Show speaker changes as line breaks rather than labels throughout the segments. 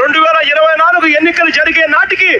రెండు వేల ఇరవై నాలుగు ఎన్నికలు జరిగే నాటికి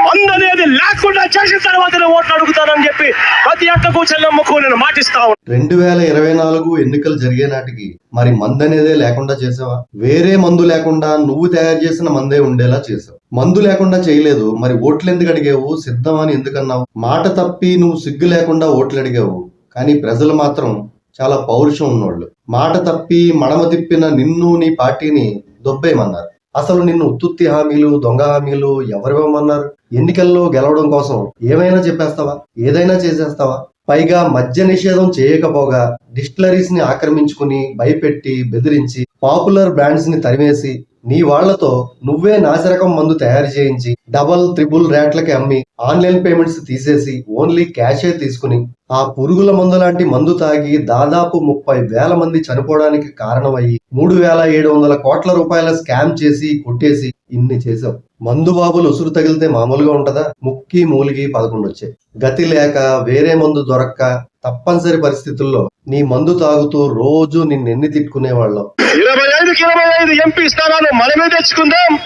మందు అనేది లేకుండా చేసిన తర్వాత ఓట్లు అడుగుతానని చెప్పి ప్రతి అక్కకు చెల్లెమ్మకు నేను మాటిస్తా
రెండు వేల ఇరవై నాలుగు ఎన్నికలు జరిగే నాటికి మరి మందు అనేదే లేకుండా చేసావా? వేరే మందు లేకుండా నువ్వు తయారు చేసిన మందే ఉండేలా చేసావు. మందు లేకుండా చేయలేదు మరి ఓట్లు ఎందుకు అడిగావు? సిద్ధం అని ఎందుకన్నావు? మాట తప్పి నువ్వు సిగ్గు లేకుండా ఓట్లు అడిగావు. కానీ ప్రజలు మాత్రం చాలా పౌరుషం ఉన్నోళ్ళు. మాట తప్పి మడమ తిప్పిన నిన్ను నీ పార్టీని దొబ్బేయమన్నారు. అసలు నిన్ను ఉత్తుత్తి హామీలు దొంగ హామీలు ఎవరివ్వమన్నారు ఎన్నికల్లో గెలవడం కోసం ఏమైనా చెప్పేస్తావా? ఏదైనా చేసేస్తావా? పైగా మద్య నిషేధం చేయకపోగా డిస్టిలరీస్ని ఆక్రమించుకుని భయపెట్టి బెదిరించి పాపులర్ బ్రాండ్స్ని తరిమేసి నీ వాళ్ళతో నువ్వే నాసిరకం మందు తయారు చేయించి డబల్ త్రిబుల్ రేట్లకి అమ్మి ఆన్లైన్ పేమెంట్స్ తీసేసి ఓన్లీ క్యాషే తీసుకుని ఆ పురుగుల మందు లాంటి మందు తాగి దాదాపు ముప్పై వేల మంది చనిపోవడానికి కారణమయ్యి మూడు వేల ఏడు వందల కోట్ల రూపాయల స్కామ్ చేసి కొట్టేసి ఇన్ని చేసావు మందు బాబులు ఉసురు తగిలితే మామూలుగా ఉంటదా? ముక్కి మూలిగి పదకొండు వచ్చాయి. గతి లేక వేరే మందు దొరక్క తప్పనిసరి పరిస్థితుల్లో నీ మందు తాగుతూ రోజు నిన్నెన్ని తిట్టుకునేవాళ్ళం?
ఇరవై ఐదుకి ఇరవై ఐదు ఎంపీ స్థానాలు మనమే తెచ్చుకుందాం.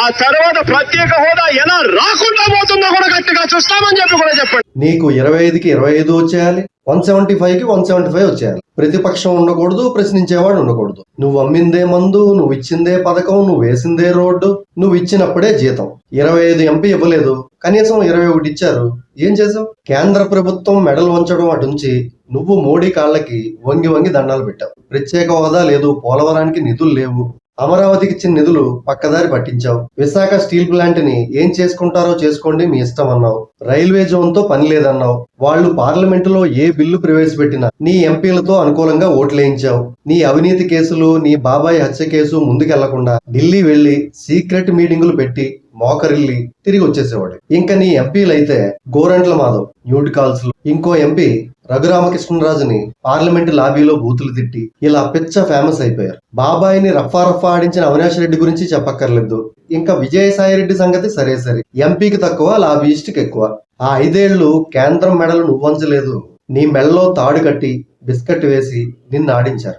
ఆ తర్వాత ప్రత్యేక హోదా ఎలా రాకుండా పోతుందో కూడా గట్టిగా చూస్తామని చెప్పి కూడా చెప్పండి.
నీకు ఇరవై ఐదుకి ఇరవై ఐదు వచ్చేయాలి వన్ సెవెంటీ ఫైవ్కి వన్ సెవెంటీ ఫైవ్ వచ్చేయాలి. ప్రతిపక్షం ఉండకూడదు ప్రశ్నించేవాడు ఉండకూడదు. నువ్వు అమ్మిందే మందు నువ్వు ఇచ్చిందే పథకం నువ్వు వేసిందే రోడ్డు నువ్వు ఇచ్చినప్పుడే జీతం. ఇరవై ఐదు ఎంపీ ఇవ్వలేదు కనీసం ఇరవై ఒకటి ఇచ్చారు. ఏం చేసావు కేంద్ర ప్రభుత్వం మెడల్ వంచడం అటుంచి నువ్వు మోడీ కాళ్ళకి వంగి వంగి దండాలు పెట్టావు. ప్రత్యేక హోదా లేదు పోలవరానికి నిధులు లేవు. అమరావతికి ఇచ్చిన నిధులు పక్కదారి పట్టించావు. విశాఖ స్టీల్ ప్లాంట్ని ఏం చేసుకుంటారో చేసుకోండి మీ ఇష్టం అన్నావు. రైల్వే జోన్తో పని లేదన్నావు. వాళ్ళు పార్లమెంటులో ఏ బిల్లు ప్రవేశపెట్టినా నీ ఎంపీలతో అనుకూలంగా ఓట్లేయించావు. నీ అవినీతి కేసులు నీ బాబాయ్ హత్య కేసు ముందుకెళ్ళకుండా ఢిల్లీ వెళ్ళి సీక్రెట్ మీటింగులు పెట్టి మోకరిల్లి తిరిగి వచ్చేసేవాడు. ఇంకా నీ ఎంపీలైతే గోరంట్ల మాధవ్ న్యూట్ కాల్స్ ఇంకో ఎంపీ రఘురామకృష్ణరాజుని పార్లమెంట్ లాబీలో బూతులు తిట్టి ఇలా పిచ్చ ఫేమస్ అయిపోయారు. బాబాయిని రఫా రఫా ఆడించిన అవినాష్ రెడ్డి గురించి చెప్పక్కర్లేదు. ఇంకా విజయసాయి రెడ్డి సంగతి సరే సరే. ఎంపీకి తక్కువ లాబీయిస్ట్కి ఎక్కువ. ఆ ఐదేళ్ళు కేంద్రం మెడలు నువ్వంచలేదు. నీ మెడలో తాడు కట్టి బిస్కెట్ వేసి నిన్ను ఆడించారు.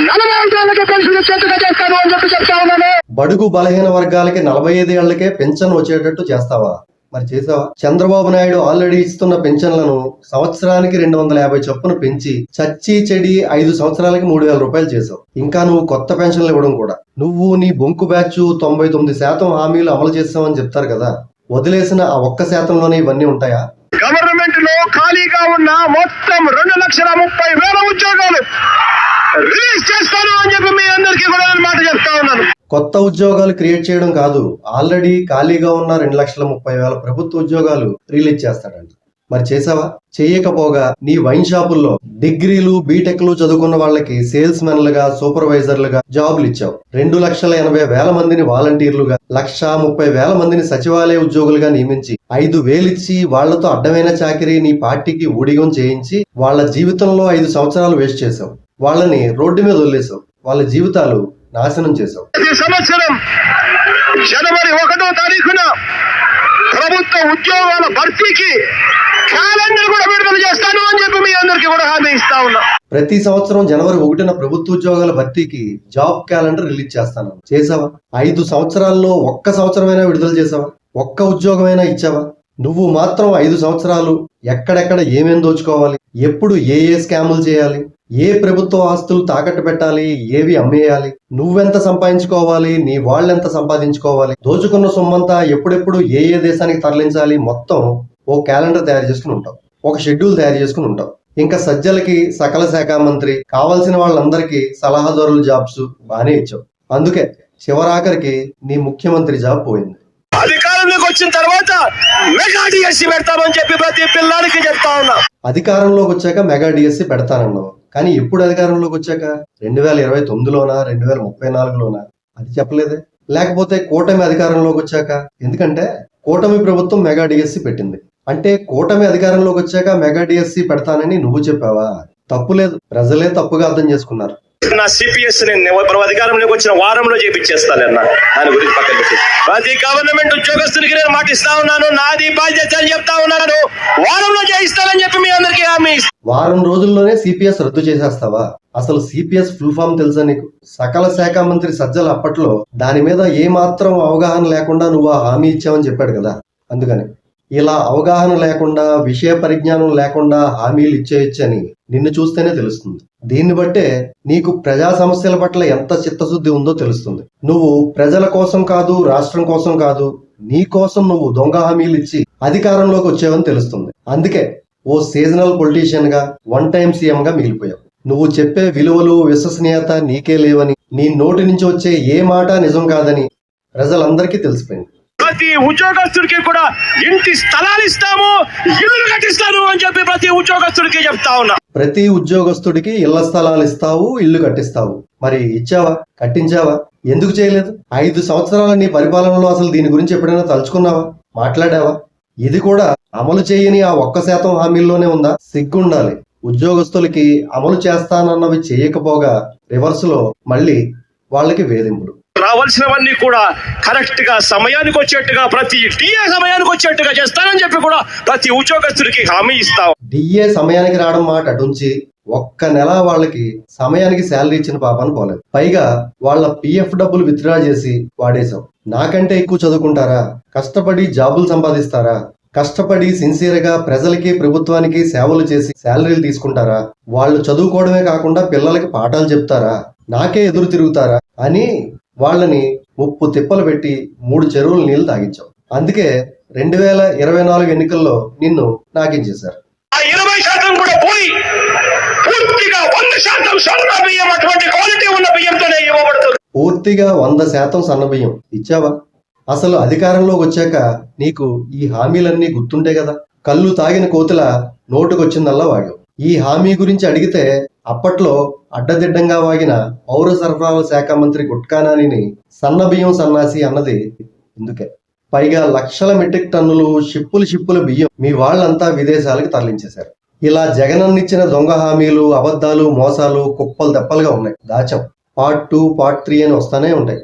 నలభై పెన్షన్ చేస్తాను అని చెప్పి చెప్తా ఉన్నాను
బడుగు బలహీన వర్గాలకి నలభై ఐదు ఏళ్ళకే పెన్షన్ వచ్చేటట్టు చేస్తావా? మరి చేసావా? చంద్రబాబు నాయుడు ఆల్రెడీ ఇస్తున్న పెన్షన్లను సంవత్సరానికి రెండు వందల యాభై చొప్పున పెంచి చచ్చి చెడి ఐదు సంవత్సరాలకి మూడు వేల రూపాయలు చేసావు. ఇంకా నువ్వు కొత్త పెన్షన్లు ఇవ్వడం కూడా. నువ్వు నీ బొంకు బ్యాచ్ తొంభై తొమ్మిది శాతం హామీలు అమలు చేస్తామని చెప్తారు కదా. వదిలేసిన ఆ ఒక్క శాతంలోనే ఇవన్నీ ఉంటాయా?
గవర్నమెంట్లో ఖాళీగా ఉన్న మొత్తం రెండు లక్షల ముప్పై వేల ఉద్యోగాలు రిలీజ్ చేస్తాను అని చెప్పి మీ అందరికీ కూడా నేను మాట చెప్తా ఉన్నాను.
కొత్త ఉద్యోగాలు క్రియేట్ చేయడం కాదు ఆల్రెడీ ఖాళీగా ఉన్న రెండు లక్షల ముప్పై వేల ప్రభుత్వ ఉద్యోగాలు రిలీజ్ చేస్తాడంట. మరి చేసావా? చేయకపోగా నీ వైన్ షాపుల్లో డిగ్రీలు బీటెక్లు చదువుకున్న వాళ్ళకి సేల్స్ మెన్లుగా సూపర్వైజర్లుగా జాబులు ఇచ్చావు. రెండు లక్షల ఎనభై వేల మందిని వాలంటీర్లుగా లక్ష ముప్పై వేల మందిని సచివాలయ ఉద్యోగులుగా నియమించి ఐదు వేలిచ్చి వాళ్ళతో అడ్డమైన చాకరీ నీ పార్టీకి ఊడిగం చేయించి వాళ్ళ జీవితంలో ఐదు సంవత్సరాలు వేస్ట్ చేసావు వాళ్ళని రోడ్డు మీద వదిలేసావు వాళ్ళ జీవితాలు నాశనం చేసావు
సంవత్సరం జనవరి ఒకటో తారీఖున ప్రభుత్వ ఉద్యోగాల భర్తీకి క్యాలెండర్ కూడా విడుదల చేస్తాను అని చెప్పి మీ అందరికీ కూడా హామీ ఇస్తా ఉన్నా.
ప్రతి సంవత్సరం జనవరి ఒకటిన ప్రభుత్వ ఉద్యోగాల భర్తీకి జాబ్ క్యాలెండర్ రిలీజ్ చేస్తాను. చేసావా ఐదు సంవత్సరాల్లో ఒక్క సంవత్సరమైనా విడుదల చేసావా ఒక్క ఉద్యోగమైనా ఇచ్చావా? నువ్వు మాత్రం ఐదు సంవత్సరాలు ఎక్కడెక్కడ ఏమేం దోచుకోవాలి? ఎప్పుడు ఏ ఏ స్కాములు చేయాలి? ఏ ప్రభుత్వ ఆస్తులు తాకట్టు పెట్టాలి? ఏవి అమ్మేయాలి? నువ్వెంత సంపాదించుకోవాలి? నీ వాళ్ళెంత సంపాదించుకోవాలి? దోచుకున్న సొమ్మంతా ఎప్పుడెప్పుడు ఏ ఏ దేశానికి తరలించాలి? మొత్తం ఓ క్యాలెండర్ తయారు చేసుకుని ఉంటావు. ఒక షెడ్యూల్ తయారు చేసుకుని ఉంటావు. ఇంకా సజ్జలకి సకల శాఖ మంత్రి కావలసిన వాళ్ళందరికీ సలహాదారుల జాబ్స్ బానే ఇచ్చావు. అందుకే చివరాఖరికి నీ ముఖ్యమంత్రి జాబ్ పోయింది.
అధికారంలోకి వచ్చిన తర్వాత మెగా డిఎస్సి పెడతామని చెప్పి ప్రతి పిల్లాడికి చెప్తా ఉన్నా.
అధికారంలోకి వచ్చాక మెగా డిఎస్సి పెడతానన్నావు. కానీ ఎప్పుడు అధికారంలోకి వచ్చాక? రెండు వేల ఇరవై తొమ్మిదిలోనా? రెండు వేల ముప్పై నాలుగులోనా? అది చెప్పలేదే. లేకపోతే కూటమి అధికారంలోకి వచ్చాక? ఎందుకంటే కూటమి ప్రభుత్వం మెగా డిఎస్సి పెట్టింది. అంటే కూటమి అధికారంలోకి వచ్చాక మెగా డిఎస్సి పెడతానని నువ్వు చెప్పావా? తప్పు లేదు. ప్రజలే తప్పుగా అర్థం చేసుకున్నారు.
నా సిపిఎస్ నేను అధికారంలోకి వచ్చిన వారంలో చేపించేస్తానన్న దాని గురించి పక్కన పెట్టి. ప్రతి గవర్నమెంట్ ఉద్యోగస్తునికి నేను మాట ఇస్తా ఉన్నాను. నాది బాధ్యత అని చెప్తా ఉన్నాను. వారంలో చేయిస్తానని చెప్పి మీ అందరికీ హామీ.
వారం రోజుల్లోనే సిపిఎస్ రద్దు చేసేస్తావా? అసలు సిపిఎస్ ఫుల్ ఫామ్ తెలుసా నీకు? సకల శాఖ మంత్రి సజ్జల అప్పట్లో దాని మీద ఏ మాత్రం అవగాహన లేకుండా నువ్వు ఆ హామీ ఇచ్చావని చెప్పాడు కదా. అందుకని. ఇలా అవగాహన లేకుండా విషయ పరిజ్ఞానం లేకుండా హామీలు ఇచ్చేయచ్చని నిన్ను చూస్తేనే తెలుస్తుంది. దీన్ని బట్టే నీకు ప్రజా సమస్యల పట్ల ఎంత చిత్తశుద్ధి ఉందో తెలుస్తుంది. నువ్వు ప్రజల కోసం కాదు రాష్ట్రం కోసం కాదు నీ కోసం నువ్వు దొంగ హామీలు ఇచ్చి అధికారంలోకి వచ్చావని తెలుస్తుంది. అందుకే ఓ సీజనల్ పొలిటీషియన్గా వన్ టైం సీఎం గా మిగిలిపోయావు. నువ్వు చెప్పే విలువలు విశ్వసనీయత నీకే లేవని నీ నోటి నుంచి వచ్చే ఏ మాట నిజం కాదని ప్రజలందరికీ తెలిసిపోయింది.
ప్రతి ఉద్యోగస్తుడికి కూడా ఇంటి స్థలాలు ఇస్తాము ఇల్లు కట్టిస్తాను అని చెప్పి ప్రతి ఉద్యోగస్తుడికి చెప్తా ఉన్నా.
ప్రతి ఉద్యోగస్తుడికి ఇళ్ళ స్థలాలు ఇస్తావు ఇల్లు కట్టిస్తావు. మరి ఇచ్చావా? కట్టించావా? ఎందుకు చేయలేదు? ఐదు సంవత్సరాల నీ పరిపాలనలో అసలు దీని గురించి ఎప్పుడైనా తలుచుకున్నావా? మాట్లాడావా? ఇది కూడా అమలు చేయని ఆ ఒక్క శాతం హామీల్లోనే ఉందా? సిగ్గుండాలి. ఉద్యోగస్తులకి అమలు చేస్తానన్నవి చేయకపోగా రివర్స్లో మళ్ళీ వాళ్ళకి వేధింపులు.
రావాల్సినవన్నీ కూడా కరెక్ట్గా సమయానికి వచ్చేట్టుగా ప్రతి టీఏ సమయానికి వచ్చేట్టుగా చేస్తానని చెప్పి కూడా ప్రతి ఉద్యోగస్తుడికి హామీ ఇస్తాం.
డిఏ సమయానికి రావడం మాట అటుంచి ఒక్క నెల వాళ్ళకి సమయానికి శాలరీ ఇచ్చిన పాపాను పోలేదు పైగా వాళ్ళ పిఎఫ్ డబ్బులు విత్డ్రా చేసి వాడేశాం. నాకంటే ఎక్కువ చదువుకుంటారా? కష్టపడి జాబులు సంపాదిస్తారా? కష్టపడి సిన్సియర్గా ప్రజలకి ప్రభుత్వానికి సేవలు చేసి శాలరీలు తీసుకుంటారా? వాళ్ళు చదువుకోవడమే కాకుండా పిల్లలకి పాఠాలు చెప్తారా? నాకే ఎదురు తిరుగుతారా? అని వాళ్ళని ముప్పు తిప్పలు పెట్టి మూడు చెరువులు నీళ్ళు తాగించాం. అందుకే రెండు వేల ఇరవై నాలుగు ఎన్నికల్లో నిన్ను నాకించేశారు
ఆ ఇరవై శాతం కూడా పోయి పూర్తిగా వంద శాతం సొంత బియ్యం అటువంటి క్వాలిటీ ఉన్న బియ్యంతోనే ఇవ్వబడుతుంది.
పూర్తిగా వంద శాతం సన్నబియ్యం ఇచ్చావా? అసలు అధికారంలోకి వచ్చాక నీకు ఈ హామీలన్నీ గుర్తుంటే కదా? కళ్ళు తాగిన కోతుల నోటుకొచ్చిందల్లా వాగావు. ఈ హామీ గురించి అడిగితే అప్పట్లో అడ్డదిడ్డంగా వాగిన పౌర సరఫరాల శాఖ మంత్రి గుట్కానానిని సన్నబియ్యం సన్నాసి అన్నది ఇందుకే పైగా లక్షల మెట్రిక్ టన్నులు షిప్పులు షిప్పుల బియ్యం మీ వాళ్ళంతా విదేశాలకు తరలించేశారు. ఇలా జగనన్నిచ్చిన దొంగ హామీలు అబద్ధాలు మోసాలు కుప్పలు దెప్పలుగా ఉన్నాయి. దాచం. పార్ట్ టూ పార్ట్ త్రీ అని వస్తానే ఉంటాయి.